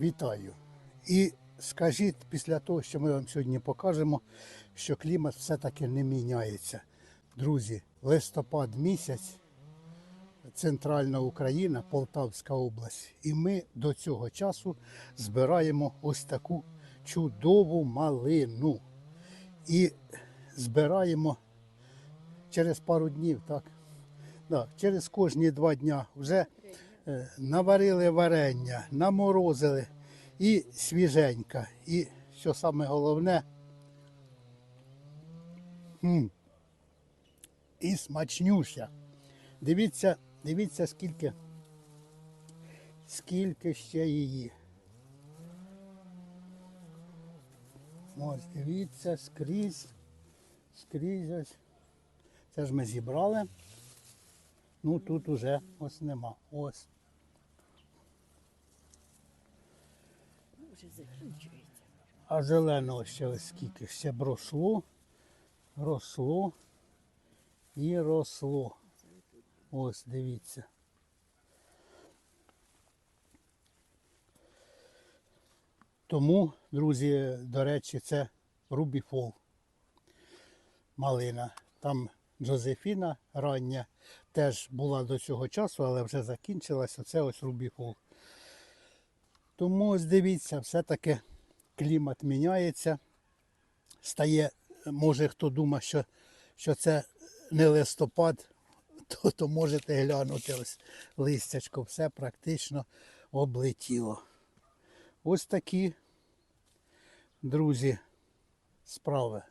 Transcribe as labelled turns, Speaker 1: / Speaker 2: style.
Speaker 1: Вітаю. І скажіть після того, що ми вам сьогодні покажемо, що клімат все-таки не міняється. Друзі, листопад місяць, центральна Україна, Полтавська область. І ми до цього часу збираємо ось таку чудову малину. І збираємо через пару днів, так? Да, через кожні два дня вже наварили варення, наморозили і свіженька. І що саме головне, і смачнюща. Дивіться, дивіться, скільки, скільки ще її. Ось, дивіться, скрізь, скрізь ось. Це ж ми зібрали. Ну тут уже ось нема. Ось.
Speaker 2: Вже закінчується.
Speaker 1: А зеленого ще ось скільки ще б росло, росло і росло. Ось дивіться. Тому, друзі, до речі, це Рубіфол. Малина. Там Джозефіна рання теж була до цього часу, але вже закінчилася. Це ось Рубіфол. Тому ось дивіться, все-таки клімат міняється. Стає, може хто думає, що, що це не листопад, то, то можете глянути ось листячко, все практично облетіло. Ось такі, друзі, справи.